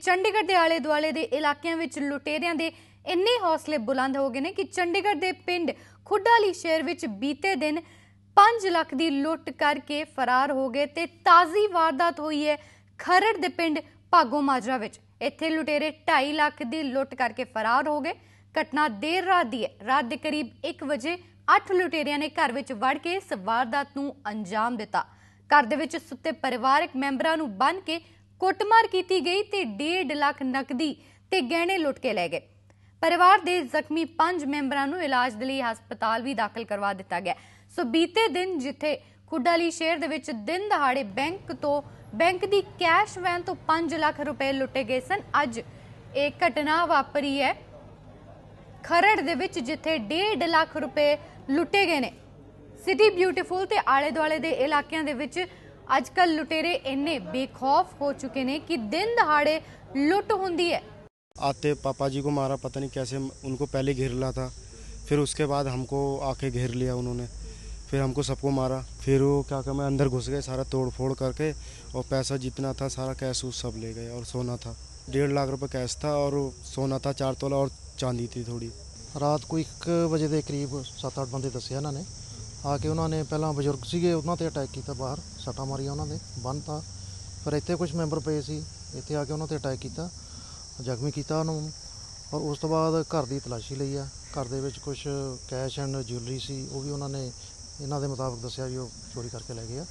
ਚੰਡੀਗੜ੍ਹ ਦੇ ਆਲੇ ਦੁਆਲੇ ਦੇ ਇਲਾਕਿਆਂ ਵਿੱਚ ਲੁਟੇਰਿਆਂ ਦੇ ਇੰਨੇ ਹੌਸਲੇ ਬੁਲੰਦ ਹੋ ਗਏ ਨੇ ਕਿ ਚੰਡੀਗੜ੍ਹ ਦੇ ਪਿੰਡ ਖੁੱਡਾਲੀ ਸ਼ਹਿਰ ਵਿੱਚ ਬੀਤੇ ਦਿਨ 5 ਲੱਖ ਦੀ ਲੁੱਟ ਕਰਕੇ ਫਰਾਰ ਹੋ ਗਏ ਤੇ ਤਾਜ਼ੀ ਵਾਰਦਾਤ ਹੋਈ ਹੈ ਖਰੜ ਦੇ ਪਿੰਡ ਭਾਗੋ ਮਾਜਰਾ ਵਿੱਚ। ਇੱਥੇ ਲੁਟੇਰੇ 2.5 ਲੱਖ ਦੀ ਲੁੱਟ ਕਰਕੇ ਫਰਾਰ ਹੋ ਗਏ। ਘਟਨਾ ਦੇਰ ਰਾਤ ਦੀ ਹੈ। ਰਾਤ ਦੇ ਕਰੀਬ 1 ਵਜੇ 8 ਲੁਟੇਰਿਆਂ ਨੇ ਘਰ ਵਿੱਚ ਵੜ ਕੇ ਇਸ ਵਾਰਦਾਤ ਨੂੰ ਅੰਜਾਮ ਦਿੱਤਾ। ਘਰ ਦੇ ਵਿੱਚ ਸੁੱਤੇ ਪਰਿਵਾਰਕ ਮੈਂਬਰਾਂ ਨੂੰ ਬੰਨ ਕੇ ਕੁੱਟਮਾਰ ਕੀਤੀ ਗਈ ਤੇ 1.5 ਲੱਖ ਨਕਦੀ ਤੇ ਗਹਿਣੇ ਲੁੱਟ ਕੇ ਲੈ ਗਏ। ਪਰਿਵਾਰ ਦੇ ਜ਼ਖਮੀ 5 ਮੈਂਬਰਾਂ ਨੂੰ ਇਲਾਜ ਦੇ ਲਈ ਹਸਪਤਾਲ ਵੀ ਦਾਖਲ ਕਰਵਾ ਦਿੱਤਾ ਗਿਆ। ਸੋ ਬੀਤੇ ਦਿਨ ਜਿੱਥੇ ਖੁੱਡਾਲੀ ਸ਼ਹਿਰ ਦੇ ਵਿੱਚ ਦਿਨ ਦਹਾੜੇ ਬੈਂਕ ਤੋਂ, ਬੈਂਕ ਦੀ ਕੈਸ਼ ਵੈਨ ਤੋਂ 5 ਲੱਖ ਰੁਪਏ ਲੁੱਟੇ ਗਏ ਸਨ, ਅੱਜ ਇਹ ਘਟਨਾ ਵਾਪਰੀ ਹੈ। ਖਰੜ ਦੇ ਵਿੱਚ ਜਿੱਥੇ 1.5 ਲੱਖ ਰੁਪਏ ਲੁੱਟੇ ਗਏ ਨੇ। ਸਿਟੀ ਬਿਊਟੀਫੁਲ ਤੇ ਆਲੇ ਦੁਆਲੇ ਦੇ ਇਲਾਕਿਆਂ ਦੇ ਵਿੱਚ ਅੱਜ ਕੱਲ ਲੁਟੇਰੇ ਇੰਨੇ ਬੇਖੌਫ ਹੋ ਚੁੱਕੇ ਨੇ ਕਿ ਦਿਨ ਦਹਾੜੇ ਲੁੱਟ ਹੁੰਦੀ ਹੈ आते पापा जी को मारा पता नहीं कैसे उनको पहले घेर लिया था फिर उसके बाद हमको आके घेर लिया उन्होंने फिर हमको सबको मारा फिर वो क्या क्या मैं अंदर घुस गए सारा तोड़ फोड़ करके और पैसा जितना था सारा कैश उस सब ले गए और सोना था डेढ़ लाख रुपए कैश था और सोना था चार तोला और चांदी थी थोड़ी ਰਾਤ ਕੋਈ 1 ਵਜੇ ਦੇ ਕਰੀਬ 7-8 ਬੰਦੇ ਦੱਸਿਆ ਇਹਨਾਂ ਨੇ ਆ ਕੇ ਉਹਨਾਂ ਨੇ ਪਹਿਲਾਂ ਬਜ਼ੁਰਗ ਸੀਗੇ, ਉਹਨਾਂ ਤੇ ਅਟੈਕ ਕੀਤਾ ਬਾਹਰ, ਸੱਟਾਂ ਮਾਰੀਆਂ ਉਹਨਾਂ ਦੇ ਬੰਨਤਾ ਫਿਰ ਇੱਥੇ ਕੁਝ ਮੈਂਬਰ ਪਏ ਸੀ, ਇੱਥੇ ਆ ਕੇ ਉਹਨਾਂ ਤੇ ਅਟੈਕ ਕੀਤਾ, ਜ਼ਖਮੀ ਕੀਤਾ ਉਹਨੂੰ। ਔਰ ਉਸ ਤੋਂ ਬਾਅਦ ਘਰ ਦੀ ਤਲਾਸ਼ੀ ਲਈ ਆ। ਘਰ ਦੇ ਵਿੱਚ ਕੁਝ ਕੈਸ਼ ਐਂਡ ਜਿਊਲਰੀ ਸੀ, ਉਹ ਵੀ ਉਹਨਾਂ ਨੇ ਇਹਨਾਂ ਦੇ ਮੁਤਾਬਕ ਦੱਸਿਆ ਵੀ ਉਹ ਚੋਰੀ ਕਰਕੇ ਲੈ ਗਏ ਆ।